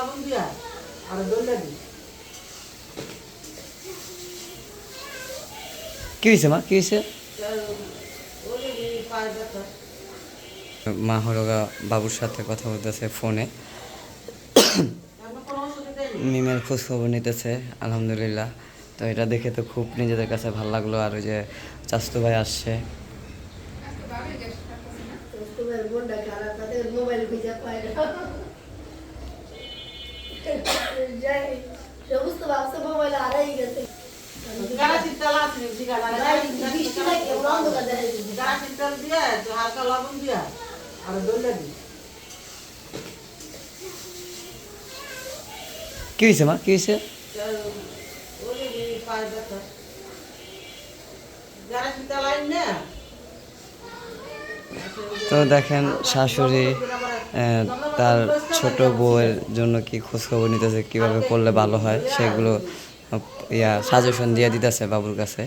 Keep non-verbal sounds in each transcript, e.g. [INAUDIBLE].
লবণ দিয়া আর দি। কি হয়েছে মা? কি হয়েছে মা হলো বাবুর সাথে কথা বলতেছে ফোনে। মিমের খোঁজ খবর নিতেছে আলহামদুলিল্লাহ। তো এটা দেখে তো খুব নিজেদের কাছে ভালো লাগল আর ওই যে চাস্তু ভাই আসছে তোমার বোনটা খারাপ তাদের মোবাইল খুঁজে পায় না যাই সমস্ত ভাবছে মোবাইল হারাই গেছে গাড়াচির তেল আছে জিগাড়া বৃষ্টি নাই কেমন অন্ধকার দেখা যাচ্ছে গাড়াচির তেল দিয়া একটু হালকা লবণ দিয়া আর দইলা দি কি হয়েছে মা? কি হয়েছে ওই পায়ে ব্যথা। গাড়াচির তেল আইন না? তো দেখেন শাশুড়ি তার ছোট বউয়ের জন্য কি খোঁজখবর নিতেছে, কীভাবে করলে ভালো হয়, সেগুলো, ইয়া সাজেশন দিয়ে দিতেছে বাবুর কাছে।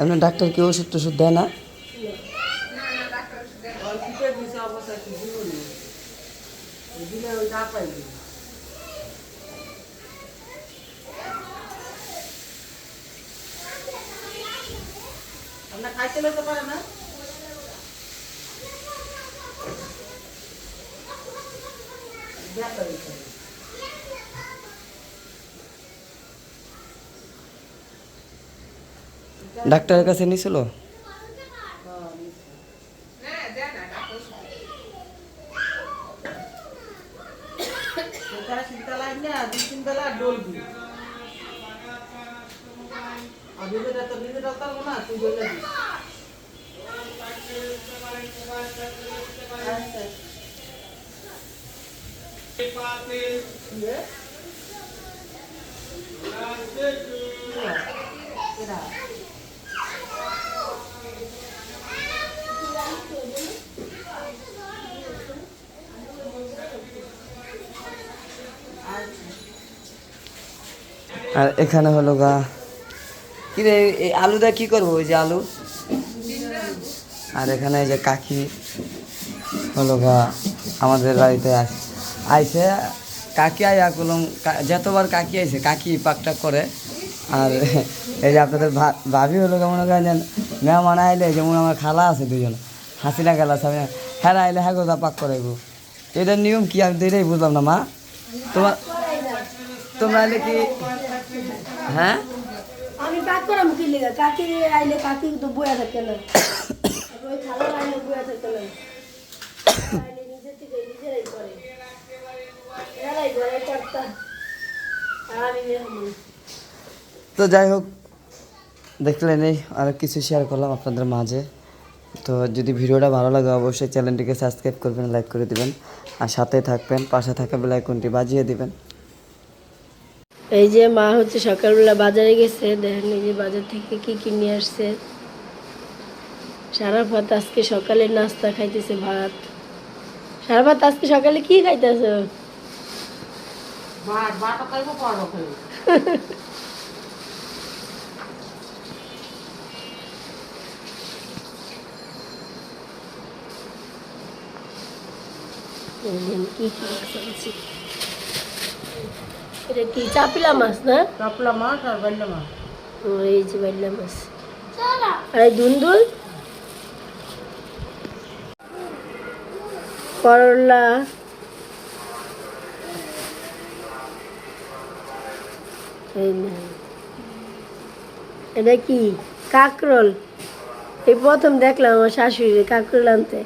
আপনার ডাক্তার কি ওষুধ টষুধ দেয় না অল্পিতে দিছে অবস্থা কি জীবনে দিলে ওই না না। ডাক্তারের কাছে নিছিল হ্যাঁ, নিশ্চয়। সেটা চিন্তা লাগে না দুই তিন বেলা ডলবি আর ভিডিওটা তো ভিডিওটা করব না তুই বলে দিস আচ্ছা। ইয়ে? এরা। আচ্ছা। আর এখানে হলো গা কি রে এই আলুটা কি করব? ওই যে আলু। আর এখানে যে কাকি হলো গা, আমাদের বাড়িতে আইসে কাকি আইয়া কলম যতবার কাকি আইসে কাকি পাকটা করে। আর [LAUGHS] এই যে আপনাদের ভাবি হলো মনে করেন যে মেহমান আইলে যেমন আমার খালা আছে দুজন হাসিনা খালা সামনে হ্যাঁ আইলে হ্যাঁ গোদা পাক করে গো এটার নিয়ম কি? আমি তো বুঝলাম না, মা। তোমার তোমরা আইলে কি হ্যাঁ? কাজ কাকি আইলে কাকি তো বয়া না। তো যাই হোক, দেখলেন এই আর কিছু শেয়ার করলাম আপনাদের মাঝে। তো যদি ভিডিওটা ভালো লাগে, অবশ্যই চ্যানেলটিকে সাবস্ক্রাইব করবেন লাইক করে দিবেন। আর সাথে থাকবেন, পাশে থাকা বেলাইকনটি বাজিয়ে দিবেন। এই যে মা হচ্ছে সকালবেলা বাজারে গেছে দেখেন এই যে বাজার থেকে কি কি নিয়ে আসছে। সারাফাত আজকে সকালে নাস্তা খাইতেছে ভাত। সারাফাত আজকে সকালে কি খাইতেছে? কি কি? এটা কি? চাপিলা মাছ না? কাপলা মাছ আর বাইলা মাছ। ও, এই যে বাইলা মাছ। আর এই দুন্দুল? করলা। এটা কি? কাকরোল। এই প্রথম দেখলাম আমার শাশুড়ি কাকরোল আনতে।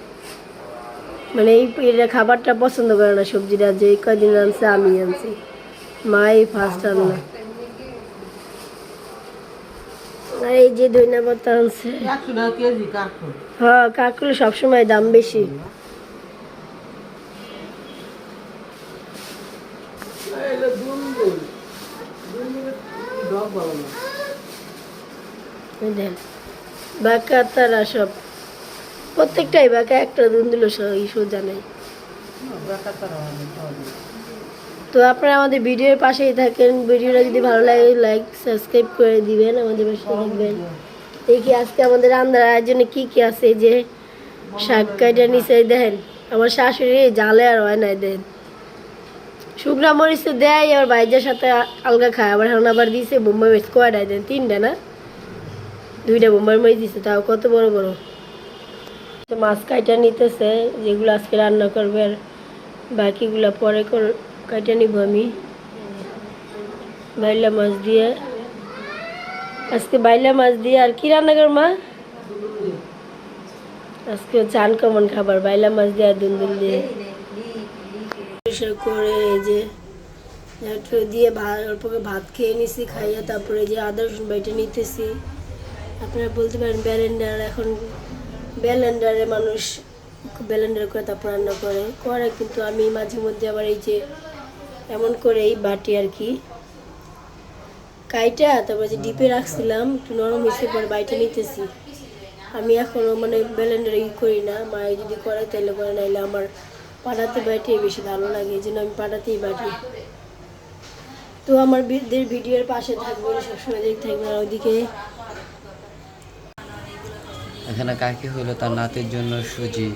মানে এই এটা খাবারটা পছন্দ করে না সবজিটা যে কদিন আনছে আমি আনছি। মা এই ফার্স্ট আনলো আর এই যে দইনা পাতা আনছে। হ্যাঁ কাকুলে সবসময় দাম বেশি। বাঁকা তারা সব। প্রত্যেকটাই বাঁকা, একটা দুন দিল সোজা নেই। বেকার তারা তো আপনারা আমাদের ভিডিওর পাশেই থাকেন। ভিডিওটা যদি ভালো লাগে লাইক সাবস্ক্রাইব করে দিবেন, আমাদের পাশে থাকবেন। দেখি আজকে আমাদের রান্নার আয়োজনে কি কি আছে যে শাক কাটা নিচে দেন আমার শাশুড়ি জালে আর হয় নাই দেন। শুকনা মরিচ তো দেয়, আবার বাইজের সাথে আলগা খায়। আবার এখন আবার দিছে বোম্বাই মরিচ। কয়টায় দেন? তিনটা না? দুইটা বোম্বাই মরিচ দিছে, তাও কত বড় বড়। তো মাছ কাইটা নিতেছে, যেগুলো আজকে রান্না করবে আর বাকিগুলো পরে কর- কাইটা নিব আমি বাইলা মাছ দিয়ে। আজকে বাইলা মাছ দিয়ে আর কি রান্না কর মা? আজকে চান কমন খাবার, বাইলা মাছ দিয়ে আর দুন্দুল দিয়ে। করে এই যে দিয়ে ভাত ভাত খেয়ে নিছি, খাইয়া তারপরে যে আদা রসুন বাইটা নিতেছি। আপনারা বলতে পারেন ব্যালেন্ডার, এখন ব্যালেন্ডারে মানুষ ব্যালেন্ডার করে তারপর রান্না করে। করে কিন্তু আমি মাঝে মধ্যে আবার এই যে এমন করে এই বাটি আর কি। কাইটা তারপরে যে ডিপে রাখছিলাম, একটু নরম হয়েছে, পরে বাইটা নিতেছি। আমি এখনও মানে ব্যালেন্ডার ই করি না মায়ে যদি করে তাহলে করে নাইলে আমার পাটাতে বাটিয়ে বেশি ভালো লাগে, এই জন্য আমি পাটাতেই বাটি। তো আমার ভিডিওর পাশে থাকবেন, সবসময় দেখতে থাকবেন, আর ওদিকে এখানে কাকি হলো তার নাতির জন্য সুজি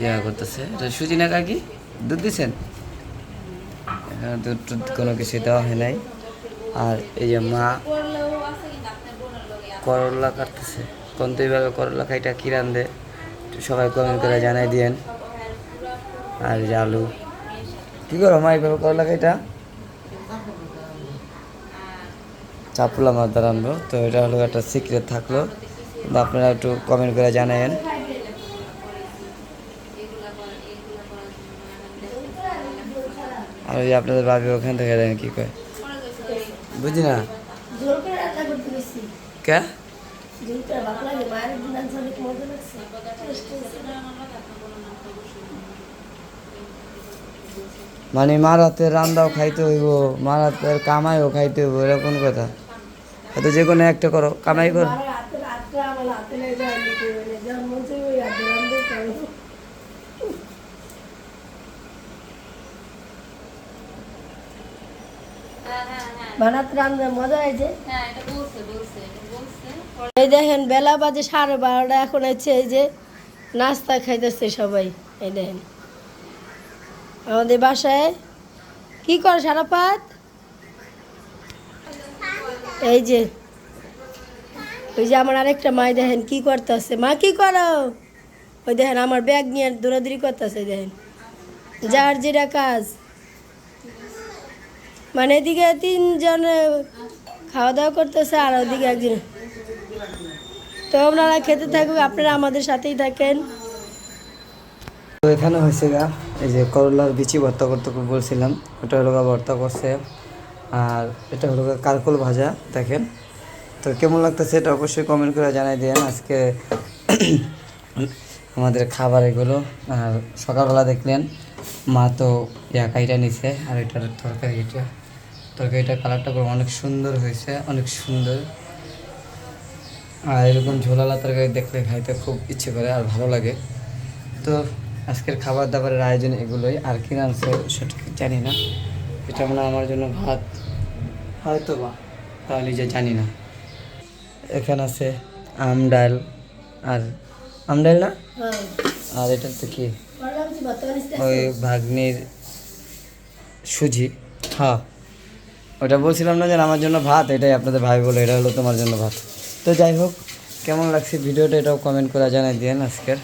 ইয়া করতেছে। সুজি না কাকি? দুধ এখানে দুধ টুধ কোনো কিছু দেওয়া হয় নাই। আর এই যে মা করলা কাটতেছে। কোন তো এইভাবে করলা খাইটা কি রান্ধে? সবাই কমেন্ট করে জানাই দিয়েন। আর যে আলু। কি করো মা, এইভাবে করলা খাইটা? চাপলা মাছ দ্বারা তো এটা হলো একটা সিক্রেট থাকল। আপনারা একটু কমেন্ট করে জানায়েন আর ওই আপনাদের ভাবি ওখান থেকে দেন কি কয়? বুঝি না। কে। মানে মার হাতের রান্দাও খাইতে হইব মার হাতের কামাইও খাইতে হইব এরকম কথা। হয়তো যে কোনো একটা করো কামাই করো মায়ের হাতের হাতটা আমার হাতে লেগে যায়, আমি কি বলি, যেমন মন চাই ওই হাতে রান্না করো। বানাতে রান্না মজা হয়েছে। এই দেখেন বেলা বাজে সাড়ে বারোটা এখন হচ্ছে এই যে নাস্তা খাইতেছে সবাই। এই দেখেন। আমাদের বাসায় কি করে সারাপাত? এই যে ওই যে আমার আরেকটা মাই দেখেন কি করতেছে? মা কি করো? ওই দেখেন আমার ব্যাগ নিয়ে দৌড়াদৌড়ি করতেছে দেখেন। যার যেটা কাজ। মানে এদিকে তিনজন খাওয়া দাওয়া করতেছে আর ওদিকে একজন। তো আপনারা খেতে থাকুক আপনারা আমাদের সাথেই থাকেন। তো এখানে হয়েছে গা, এই যে করলার বিচি ভর্তা করতে বলছিলাম, ওটা হলো গা ভর্তা করছে। আর এটা হলো গা কারকল ভাজা, দেখেন। তো কেমন লাগতেছে এটা অবশ্যই কমেন্ট করে জানাই দেন। আজকে [COUGHS] আমাদের খাবার এগুলো, আর সকালবেলা দেখলেন, মা তো ইয়া কাইটা নিছে, আর এটার তরকারি এটা। তরকারিটার কালারটা পুরো অনেক সুন্দর হয়েছে অনেক সুন্দর। আর এরকম ঝোলালা তরকারি দেখলে খাইতে খুব ইচ্ছে করে আর ভালো লাগে। তো আজকের খাবার দাবারের আয়োজন এগুলোই। আর কি আনছে সঠিক জানি না। এটা মনে আমার জন্য ভাত। হয়তো বা তাহলে নিজে জানি না। এখানে আছে আম ডাল আর আম ডাল না? হ্যাঁ। আর এটা তো কি যে ওই ভাগ্নির সুজি। হ্যাঁ। ওটা বলছিলাম না যে আমার জন্য ভাত, এটাই আপনাদের ভাই বলে, এটা হলো তোমার জন্য ভাত। তো যাই হোক, কেমন লাগছে ভিডিওটা এটাও কমেন্ট করে জানাই দিয়েন আজকের।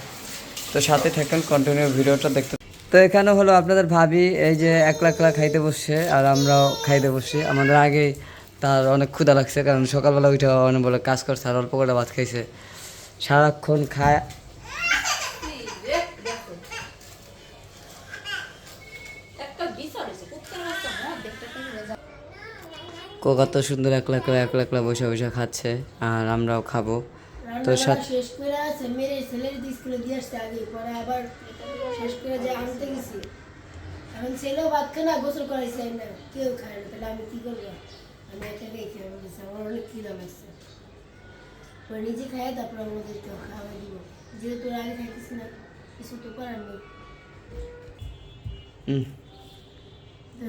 তো সাথে থাকেন কন্টিনিউ ভিডিওটা দেখতে। তো এখানে হলো আপনাদের ভাবি, এই যে একলা একলা খাইতে বসছে, আর আমরাও খাইতে বসছি। আমাদের আগেই তার অনেক ক্ষুধা লাগছে, কারণ সকালবেলা উঠে অনেক বলে কাজ করছে, আর অল্প করে ভাত খাইছে। সারাক্ষণ খায় কোকা তো সুন্দর একলা একলা একলা একলা বসে বসে খাচ্ছে আর আমরাও খাব। তো শেষ করে আছে মেরে ছেলের স্কুলে দিয়ে আসছে আগে পরে আবার শেষ করে যে আনতে গেছি। এখন ছেলেও ভাত খায় না গোসল করাইছে না কেউ খায় না তাহলে আমি কি করব? আমি একা একাই খেয়ে বলেছি আমার অনেক খিদা লাগছে। পরে নিজে খাই তারপর আমাদেরকে খাওয়া দিব। যেহেতু আগে খাইতেছি না কিছু তো করার নেই।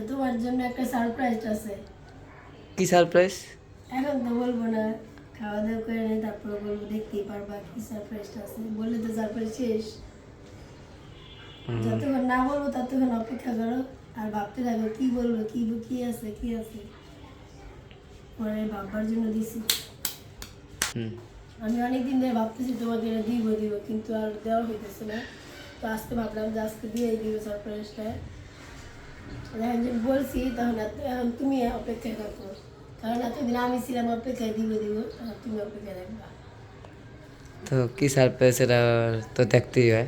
তোমার জন্য একটা সারপ্রাইজ আছে। কি সারপ্রাইজ এখন তো বলব না খাওয়া দাওয়া করে নেই তারপরে বলব দেখতেই পারবা কি সারপ্রাইজটা আছে। বললে তো সারপ্রাইজ শেষ। যতক্ষণ না বলব ততক্ষণ অপেক্ষা করো আর ভাবতে থাকো কি বলব কি কি আছে কি আছে। পরে ভাববার জন্য দিছি। আমি অনেকদিন ধরে ভাবতেছি তোমাকে এটা দিব দিব কিন্তু আর দেওয়া হইতেছে না। তো আজকে ভাবলাম যে আজকে দিয়ে দিব সারপ্রাইজটা বলছি তখন এত- এখন তুমি অপেক্ষায় থাকো কারণ এতদিন আমি ছিলাম অপেক্ষায় দিব দিব তখন তুমি অপেক্ষায় থাকবা তো কি সারপ্রাইজ এটা তো দেখতেই হয়